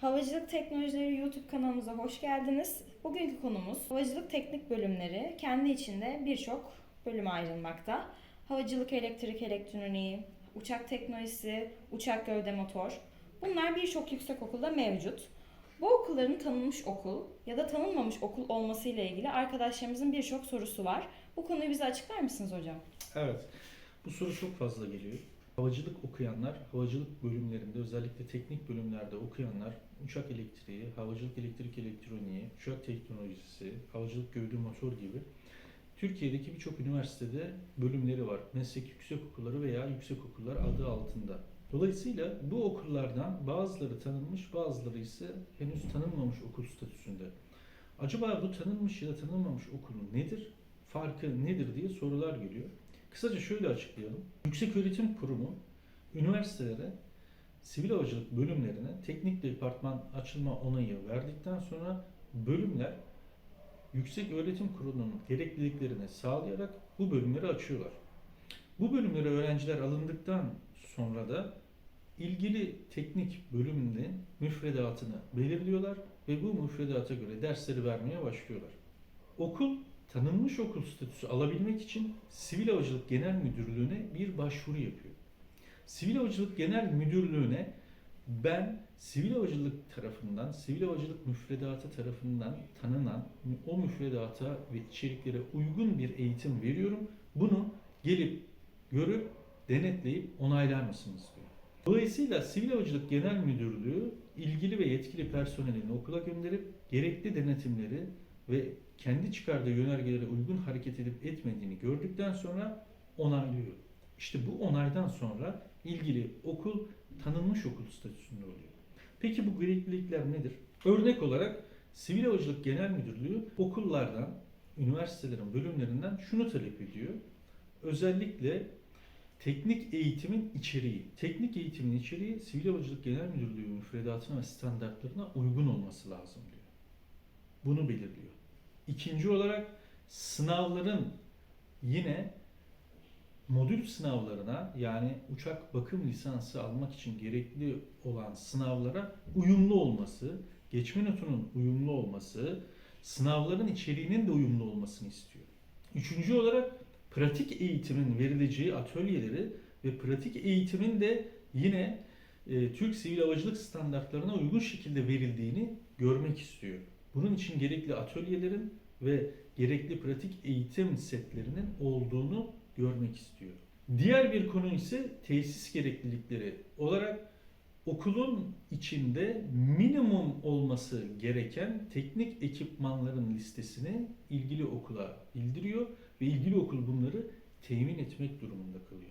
Havacılık Teknolojileri YouTube kanalımıza hoş geldiniz. Bugünkü konumuz havacılık teknik bölümleri kendi içinde birçok bölüme ayrılmakta. Havacılık elektrik elektroniği, uçak teknolojisi, uçak gövde motor. Bunlar birçok yüksek okulda mevcut. Bu okulların tanınmış okul ya da tanınmamış okul olması ile ilgili arkadaşlarımızın birçok sorusu var. Bu konuyu bize açıklar mısınız hocam? Evet. Bu soru çok fazla geliyor. Havacılık okuyanlar, havacılık bölümlerinde özellikle teknik bölümlerde okuyanlar uçak elektriği, havacılık elektrik elektroniği, uçak teknolojisi, havacılık gövde motor gibi Türkiye'deki birçok üniversitede bölümleri var. Meslek yüksek okulları veya yüksek okullar adı altında. Dolayısıyla bu okullardan bazıları tanınmış, bazıları ise henüz tanınmamış okul statüsünde. Acaba bu tanınmış ya da tanınmamış okulun nedir? Farkı nedir diye sorular geliyor. Kısaca şöyle açıklayalım. Yüksek Öğretim Kurumu üniversitelere sivil havacılık bölümlerine teknik departman açılma onayı verdikten sonra bölümler Yüksek Öğretim Kurulu'nun gerekliliklerini sağlayarak bu bölümleri açıyorlar. Bu bölümlere öğrenciler alındıktan sonra da ilgili teknik bölümünün müfredatını belirliyorlar ve bu müfredata göre dersleri vermeye başlıyorlar. Okul tanınmış okul statüsü alabilmek için Sivil Havacılık Genel Müdürlüğü'ne bir başvuru yapıyor. Sivil Havacılık Genel Müdürlüğü'ne ben sivil havacılık tarafından, sivil havacılık müfredatı tarafından tanınan o müfredata ve içeriklere uygun bir eğitim veriyorum. Bunu gelip görüp denetleyip onaylar mısınız diyor. Dolayısıyla Sivil Havacılık Genel Müdürlüğü ilgili ve yetkili personelini okula gönderip gerekli denetimleri ve kendi çıkardığı yönergelere uygun hareket edip etmediğini gördükten sonra onaylıyor. İşte bu onaydan sonra ilgili okul tanınmış okul statüsünde oluyor. Peki bu gereklilikler nedir? Örnek olarak Sivil Havacılık Genel Müdürlüğü okullardan, üniversitelerin bölümlerinden şunu talep ediyor. Özellikle teknik eğitimin içeriği. Teknik eğitimin içeriği Sivil Havacılık Genel Müdürlüğü müfredatına ve standartlarına uygun olması lazım diyor. Bunu belirliyor. İkinci olarak sınavların yine modül sınavlarına yani uçak bakım lisansı almak için gerekli olan sınavlara uyumlu olması, geçme notunun uyumlu olması, sınavların içeriğinin de uyumlu olmasını istiyor. Üçüncü olarak pratik eğitimin verileceği atölyeleri ve pratik eğitimin de yine e, Türk Sivil Havacılık standartlarına uygun şekilde verildiğini görmek istiyor. Bunun için gerekli atölyelerin ve gerekli pratik eğitim setlerinin olduğunu görmek istiyor. Diğer bir konu ise tesis gereklilikleri olarak okulun içinde minimum olması gereken teknik ekipmanların listesini ilgili okula bildiriyor ve ilgili okul bunları temin etmek durumunda kalıyor.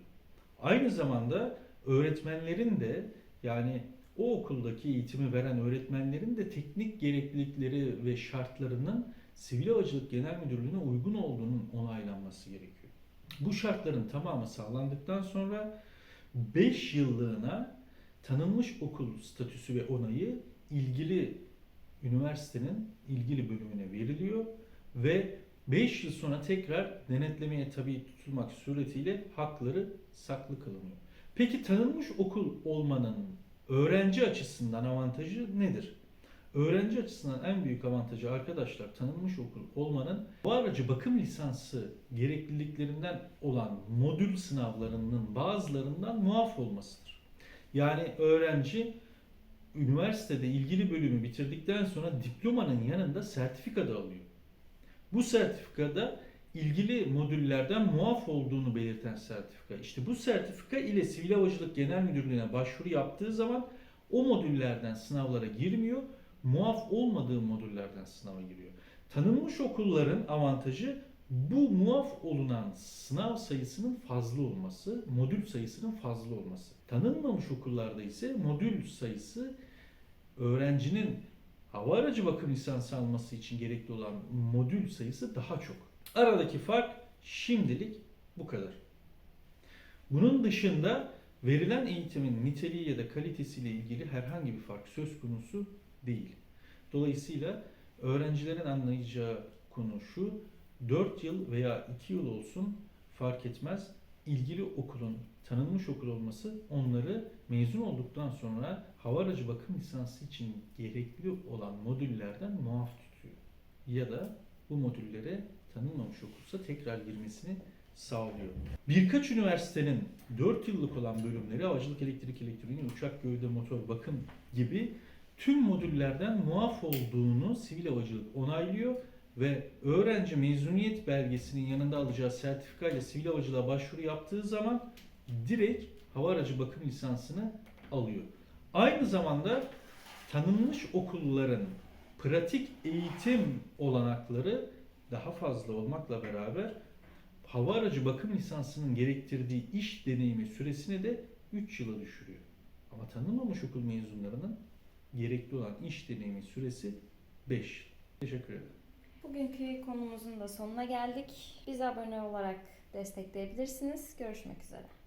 Aynı zamanda öğretmenlerin de yani o okuldaki eğitimi veren öğretmenlerin de teknik gereklilikleri ve şartlarının Sivil Havacılık Genel Müdürlüğü'ne uygun olduğunun onaylanması gerekiyor. Bu şartların tamamı sağlandıktan sonra 5 yıllığına tanınmış okul statüsü ve onayı ilgili üniversitenin ilgili bölümüne veriliyor ve 5 yıl sonra tekrar denetlemeye tabi tutulmak suretiyle hakları saklı kılınıyor. Peki tanınmış okul olmanın öğrenci açısından avantajı nedir? Öğrenci açısından en büyük avantajı arkadaşlar tanınmış okul olmanın bu aracı bakım lisansı gerekliliklerinden olan modül sınavlarının bazılarından muaf olmasıdır. Yani öğrenci üniversitede ilgili bölümü bitirdikten sonra diplomanın yanında sertifika da alıyor. Bu sertifikada ilgili modüllerden muaf olduğunu belirten sertifika. İşte bu sertifika ile Sivil Havacılık Genel Müdürlüğü'ne başvuru yaptığı zaman o modüllerden sınavlara girmiyor muaf olmadığı modüllerden sınava giriyor. Tanınmış okulların avantajı bu muaf olunan sınav sayısının fazla olması, modül sayısının fazla olması. Tanınmamış okullarda ise modül sayısı öğrencinin hava aracı bakım lisansı alması için gerekli olan modül sayısı daha çok. Aradaki fark şimdilik bu kadar. Bunun dışında verilen eğitimin niteliği ya da kalitesiyle ilgili herhangi bir fark söz konusu değil. Dolayısıyla öğrencilerin anlayacağı konu şu, 4 yıl veya 2 yıl olsun fark etmez. İlgili okulun tanınmış okul olması onları mezun olduktan sonra hava aracı bakım lisansı için gerekli olan modüllerden muaf tutuyor. Ya da bu modüllere tanınmamış okulsa tekrar girmesini sağlıyor. Birkaç üniversitenin 4 yıllık olan bölümleri havacılık, elektrik, elektronik, uçak, gövde, motor, bakım gibi tüm modüllerden muaf olduğunu sivil havacılık onaylıyor ve öğrenci mezuniyet belgesinin yanında alacağı sertifika ile sivil havacılığa başvuru yaptığı zaman direkt hava aracı bakım lisansını alıyor. Aynı zamanda tanınmış okulların pratik eğitim olanakları daha fazla olmakla beraber hava aracı bakım lisansının gerektirdiği iş deneyimi süresini de 3 yıla düşürüyor. Ama tanınmamış okul mezunlarının gerekli olan iş deneyimi süresi 5 yıl. Teşekkür ederim. Bugünkü konumuzun da sonuna geldik. Bize abone olarak destekleyebilirsiniz. Görüşmek üzere.